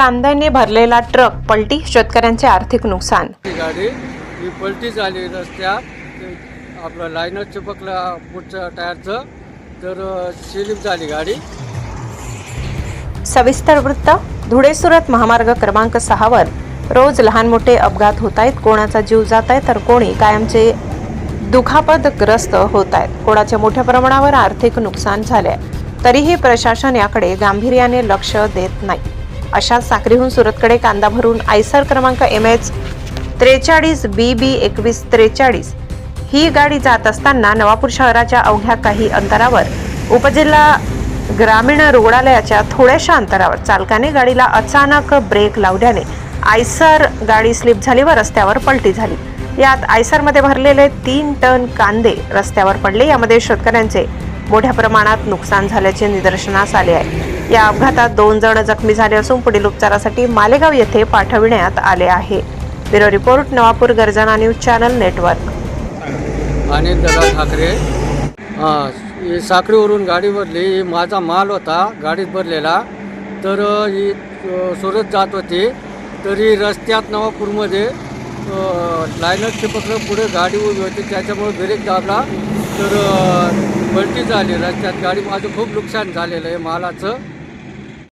कांद्याने भरलेला ट्रक पलटी शेतकऱ्यांचे आर्थिक नुकसान. गाडी ही पलटी झाली रस्त्यात ते आपलं लायनर चिपकला पुढच्या टायरचं. तर स्लिप झाली गाडी. सविस्तर वृत्त धुळे सुरत महामार्ग क्रमांक सहावर. रोज लहान मोठे अपघात होत आहेत कोणाचा जीव जात आहे तर कोणी कायमचे दुखापतग्रस्त होत आहेत कोणाचे मोठ्या प्रमाणावर आर्थिक नुकसान झाले आहे तरीही प्रशासन याकडे गांभीर्याने लक्ष देत नाही. अशाच साक्रीहून सुरतकडे कांदा भरून आयसर क्रमांक एम एच त्रेचाळीस बी बी एकवीस त्रेचाळीस ही गाडी जात असताना नवापूर शहराच्या अवघ्या काही अंतरावर उपजिल्हा ग्रामीण रुग्णालयाच्या थोड्याशा अंतरावर चालकाने गाडीला अचानक ब्रेक लावल्याने आयसर गाडी स्लिप झाली व रस्त्यावर पलटी झाली. यात आयसरमध्ये भरलेले तीन टन कांदे रस्त्यावर पडले. यामध्ये शेतकऱ्यांचे मोठ्या प्रमाणात नुकसान झाल्याचे निदर्शनास आले आहे. या अपघातात दोन जण जखमी झाले असून पुढील उपचारासाठी मालेगाव येथे पाठविण्यात आले आहे. ब्युरो रिपोर्ट नवापूर गर्जना न्यूज चॅनल नेटवर्क. आणि दादा ठाकरे. हां ही साखळीवरून गाडी भरली. माझा माल होता गाडीत भरलेला. तर ही सुरत जात होती. तरी रस्त्यात नवापूरमध्ये लायनर चिपकलं पुढे गाडी उभी होती. त्याच्यामुळे ब्रेक दाबला. तर पलटी झाली रस्त्यात. गाडी माझं खूप नुकसान झालेलं आहे मालाचं.